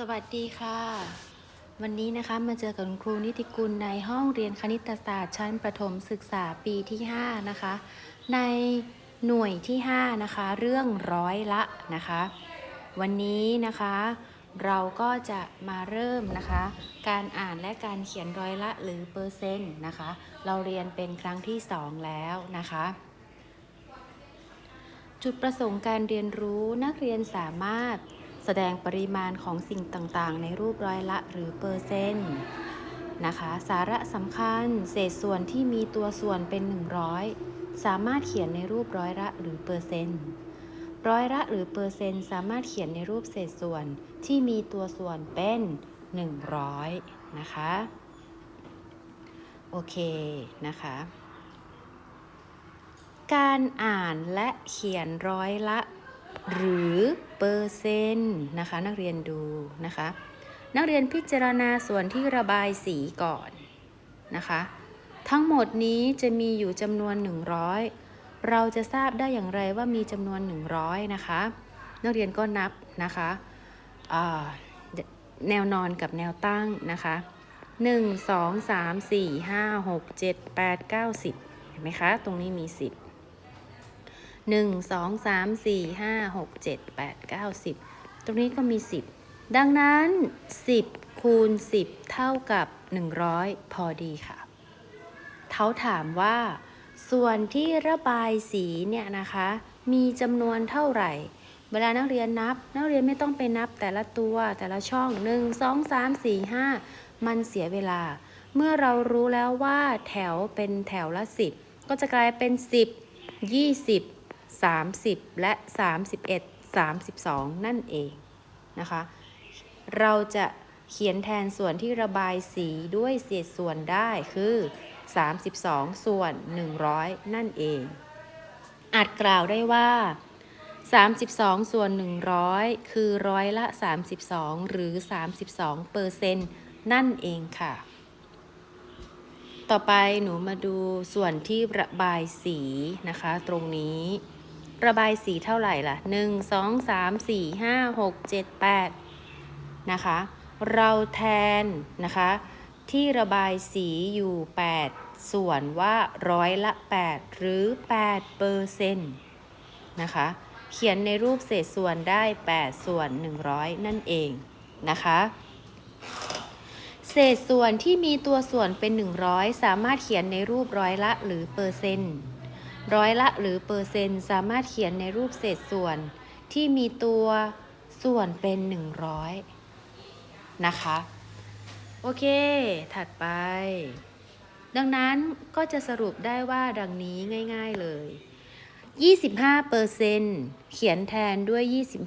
สวัสดีค่ะ วันนี้นะคะมาเจอกับครูนิติกุลในห้องเรียนคณิตศาสตร์ชั้นประถมศึกษาปีที่ 5 นะคะ ในหน่วยที่ 5 นะคะ เรื่องร้อยละนะคะ วันนี้นะคะ เราก็จะมาเริ่มนะคะ การอ่านและการเขียนร้อยละหรือเปอร์เซ็นต์นะคะ เราเรียนเป็นครั้งที่ 2 แล้วนะคะจุดประสงค์การเรียนรู้นักเรียนสามารถ แสดงปริมาณของสิ่งต่างๆ ในรูปร้อยละหรือเปอร์เซ็นต์นะคะ สาระสำคัญเศษส่วนที่มีตัวส่วนเป็น 100 สามารถเขียนในรูปร้อยละหรือเปอร์เซ็นต์ร้อยละหรือเปอร์เซ็นต์สามารถเขียนในรูปเศษส่วนที่มีตัวส่วนเป็น 100 นะคะ โอเคนะคะ การอ่านและเขียนร้อยละ หรือเปอร์เซ็นต์นะคะนักเรียนดูนะคะ นักเรียนพิจารณาส่วนที่ระบายสีก่อนนะคะ ทั้งหมดนี้จะมีอยู่จำนวน 100 เราจะทราบได้อย่างไรว่ามีจำนวน 100 นะคะ นักเรียนก็นับนะคะแนวนอนกับแนวตั้งนะคะ1 2 3 4 5 6 7 8 9 10เห็นไหมคะ ตรงนี้มี10 หนึ่งสองสามสี่ห้าหกเจ็ดแปดเก้าสิบตรงนี้ก็มีสิบดังนั้นสิบคูณสิบเท่ากับหนึ่งร้อยพอดีค่ะเขาถามว่า ส่วนที่ระบายสีเนี่ยนะคะ มีจำนวนเท่าไหร่ เวลานักเรียนนับ นักเรียนไม่ต้องไปนับแต่ละตัวแต่ละช่อง1 2 3 4 5มันเสียเวลา เมื่อเรารู้แล้วว่าแถวเป็นแถวละ10ก็จะกลายเป็น10 20 30 และ 31 32 นั่นเองนะคะ เราจะเขียนแทนส่วนที่ระบายสีด้วยเศษส่วนได้คือ 32 ส่วน 100 นั่นเอง อาจกล่าวได้ว่า 32 ส่วน 100 คือร้อยละ 32 หรือ 32เปอร์เซ็นต์นั่นเองค่ะ ต่อไปหนูมาดูส่วนที่ระบายสีนะคะ ตรงนี้ ระบายสีเท่าไหร่ล่ะ 1 2 3 4 5 6 7 8 นะคะ เราแทนนะคะ ที่ระบายสีอยู่ 8 ส่วนว่าร้อยละ 8 หรือ8เปอร์เซ็นต์นะคะ เขียนในรูปเศษส่วนได้ 8 ส่วน 100 นั่นเองนะคะเศษส่วนที่มีตัวส่วนเป็น 100 สามารถเขียนในรูปร้อยละหรือเปอร์เซ็นต์ ร้อยละหรือเปอร์เซ็นต์สามารถเขียนในรูปเศษส่วนที่มีตัวส่วนเป็น 100 นะคะ โอเค ถัดไป ดังนั้นก็จะสรุปได้ว่าดังนี้ง่าย ๆเลย 25เปอร์เซนต์เขียนแทนด้วย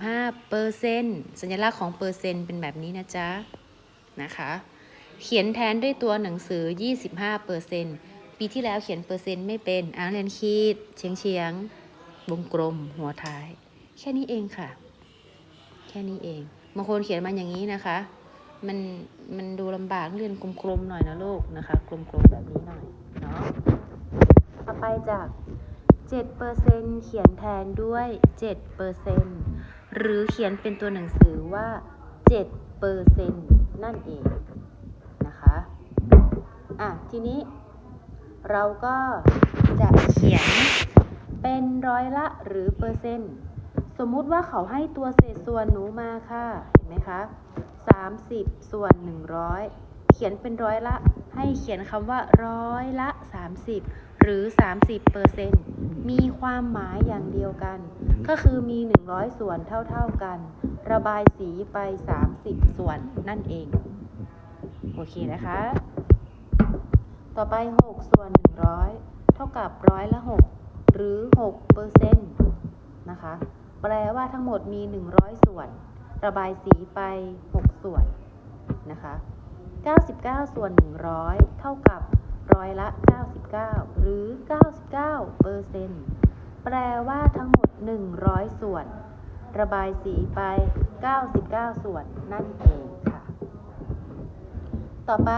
25เปอร์เซนต์สัญลักษณ์ของเปอร์เซนต์เป็นแบบนี้นะจ๊ะ นะคะ เขียนแทนด้วยตัวหนังสือ 25เปอร์เซนต์ ปีที่แล้วเขียนเปอร์เซ็นต์ไม่เป็นอ่านเรียนคีดเฉียงเฉียงวงกลม หัวท้าย แค่นี้เองค่ะ แค่นี้เองบางคนเขียนมาอย่างนี้นะคะ มันมันดูลำบากเรียนกลมๆหน่อยนะลูกนะคะ กลมๆแบบนี้หน่อยเนาะต่อไปจาก7เปอร์เซ็นเขียนแทนด้วย7เปอร์เซ็นหรือเขียนเป็นตัวหนังสือว่า7เปอร์เซ็นนั่นเองนะคะ อะ ทีนี้ เราก็จะเขียนเป็นร้อยละหรือเปอร์เซ็นต์ สมมุติว่าเขาให้ตัวเศษส่วนหนูมาค่ะ เห็นไหมคะ30 ส่วน 100 เขียนเป็นร้อยละ ให้เขียนคำว่าร้อยละ 30 หรือ 30เปอร์เซ็นต์มีความหมายอย่างเดียวกัน ก็คือมี 100 ส่วนเท่า ๆกัน ระบายสีไป 30 ส่วนนั่นเอง โอเคนะคะ ต่อไป 6 ส่วน 100 เท่ากับร้อยละ 6 หรือ6เปอร์เซ็นต์นะคะ แปลว่าทั้งหมดมี 100 ส่วน ระบายสีไป 6 ส่วนนะคะ 99 ส่วน 100 เท่ากับร้อยละ 99 หรือ 99เปอร์เซ็นต์แปลว่าทั้งหมด 100 ส่วน ระบายสีไป 99 ส่วนนั่นเองค่ะ ต่อไป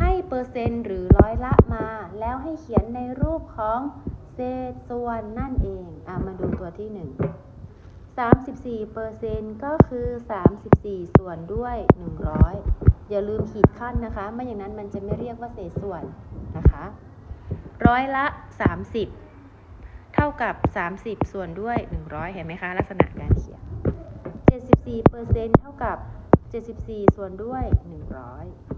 ให้เปอร์เซ็นต์หรือร้อยละมา แล้วให้เขียนในรูปของเศษส่วนนั่นเองอะมาดูตัวที่หนึ่ง34เปอร์เซ็นก็คือ 34 ส่วนด้วย 100 อย่าลืมขีดขั้นนะคะ ไม่อย่างนั้นมันจะไม่เรียกว่าเศษส่วนนะคะร้อยละ 30 เท่ากับ 30 ส่วนด้วย 100 เห็นไหมคะ ลักษณะการเขียน 74เปอร์เซ็นเท่ากับ 74 ส่วนด้วย 100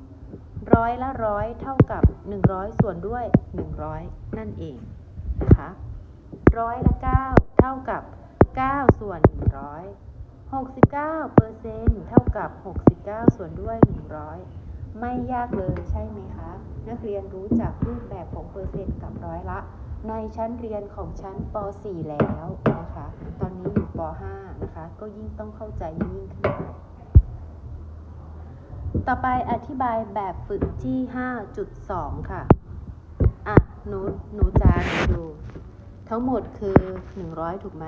ร้อยละร้อยเท่ากับ 100 ส่วนด้วย 100 นั่นเองนะคะร้อยละ9เท่ากับ 9 ส่วน 100 69เปอร์เซ็นเท่ากับ 69 ส่วนด้วย 100 ไม่ยากเลยใช่ไหมคะ นักเรียนรู้จักรูปแบบของเปอร์เซ็นต์กับร้อยละ ในชั้นเรียนของชั้นป .4 แล้วนะคะ ตอนนี้อยู่ป .5 นะคะ ก็ยิ่งต้องเข้าใจยิ่งขึ้นไป ต่อไปอธิบายแบบฝึกที่ 5.2 ค่ะ อะ หนู หนูจานดู ทั้งหมดคือ 100 ถูกไหม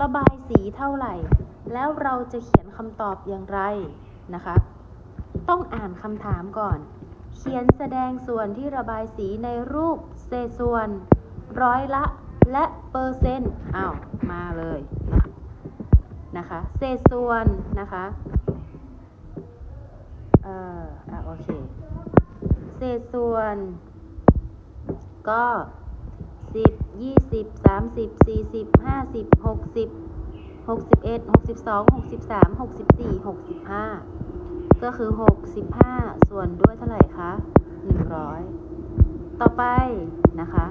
ระบายสีเท่าไหร่ แล้วเราจะเขียนคำตอบอย่างไรนะคะ ต้องอ่านคำถามก่อน เขียนแสดงส่วนที่ระบายสีในรูปเศษส่วน ร้อยละ และเปอร์เซ็นต์ อ้าว มาเลย นะนะคะ เศษส่วนนะคะ เอออะโอเค เศษส่วน ก็สิบยี่สิบสามสิบสี่สิบห้าสิบหกสิบหกสิบเอ็ดหกสิบสองหกสิบสามหกสิบสี่หกสิบห้าก็คือหกสิบห้าส่วนด้วยเท่าไหร่คะหนึ่งร้อยต่อไปนะคะ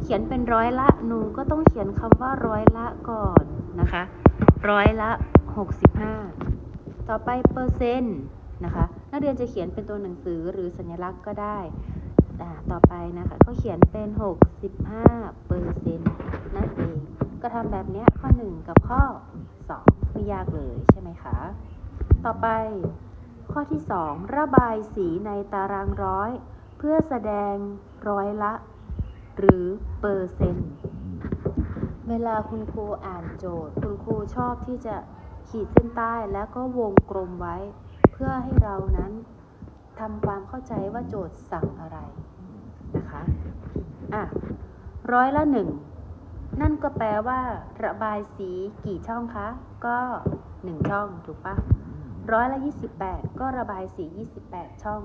เขียนเป็นร้อยละหนูก็ต้องเขียนคำว่าร้อยละก่อนนะคะ ร้อยละหกสิบห้าต่อไปเปอร์เซ็นต์ นะคะ นักเรียนจะเขียนเป็นตัวหนังสือหรือสัญลักษณ์ก็ได้ ต่อไปนะคะ ก็เขียนเป็น 65เปอร์เซ็นต์นั่นเอง ก็ทำแบบนี้ข้อ 1 กับข้อ 2 ไม่ยากเลยใช่ไหมคะ ต่อไปข้อที่ 2 ระบายสีในตารางร้อย เพื่อแสดงร้อยละ หรือเปอร์เซ็นต์เวลาคุณครูอ่านโจทย์ คุณครูชอบที่จะขีดเส้นใต้แล้วก็วงกลมไว้ เพื่อให้เรานั้นทำความเข้าใจว่าโจทย์สั่งอะไรนะคะอะร้อยละหนึ่งนั่นก็แปลว่า ระบายสีกี่ช่องคะ ก็หนึ่งช่องถูกปะร้อยละยี่สิบแปดก็ระบายสียี่สิบแปดช่อง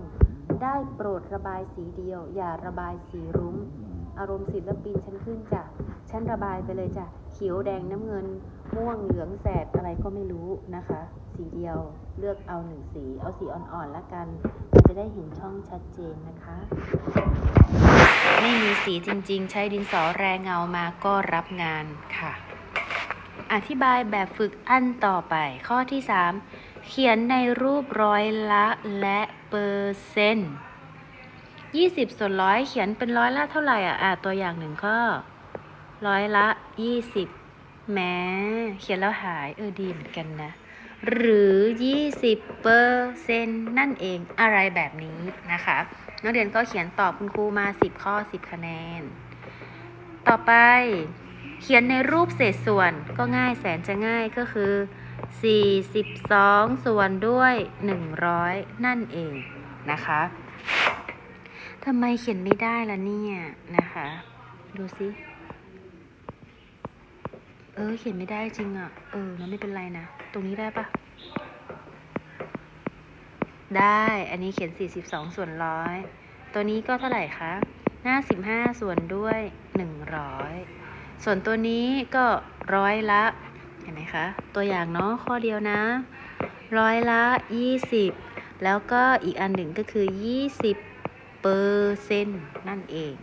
ได้โปรดระบายสีเดียว อย่าระบายสีรุ้ง อารมณ์ศิลปินฉันขึ้นจ้ะฉันระบายไปเลยจ้ะเขียวแดงน้ำเงิน ม่วงเหลืองแสดอะไรก็ไม่รู้นะคะ สีเดียวเลือกเอาหนึ่งสี เอาสีอ่อนๆละกันมันจะได้เห็นช่องชัดเจนนะคะ ไม่มีสีจริงๆ ใช้ดินสอแรงเงามาก็รับงานค่ะ อธิบายแบบฝึกอันต่อไป ข้อที่ 3 เขียนในรูปร้อยละและเปอร์เซ็นต์20 ส่วนร้อยเขียนเป็นร้อยละเท่าไหร่อะอะตัวอย่างหนึ่งข้อร้อยละ 20 แหม้เขียนแล้วหายเออดีเหมือนกันนะ หรือ 20เปอร์เซ็นต์นั่นเองอะไรแบบนี้นะคะ นักเรียนก็เขียนตอบคุณครูมา 10 ข้อ 10 คะแนน ต่อไปเขียนในรูปเศษส่วนก็ง่ายแสนจะง่ายก็คือ 42 ส่วนด้วย 100 นั่นเองนะคะทำไมเขียนไม่ได้ล่ะเนี่ยนะคะ ดูสิ เออ เขียนไม่ได้จริงอะ เออมันไม่เป็นไรนะ ตรงนี้ได้ปะ ได้ อันนี้เขียน 42 ส่วนร้อย ตัวนี้ก็เท่าไหร่คะ55ส่วนด้วย 100 ส่วนตัวนี้ก็ร้อยละ เห็นไหมคะ ตัวอย่างเนาะ ข้อเดียวนะ ร้อยละ 20 แล้วก็อีกอันหนึ่งก็คือ 20เปอร์เซ็นต์นั่นเอง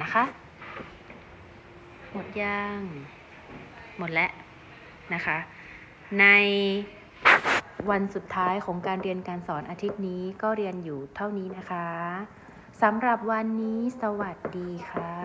นะคะ หมดยัง หมดแล้วนะคะ ในวันสุดท้ายของการเรียนการสอนอาทิตย์นี้ก็เรียนอยู่เท่านี้นะคะสำหรับวันนี้สวัสดีค่ะ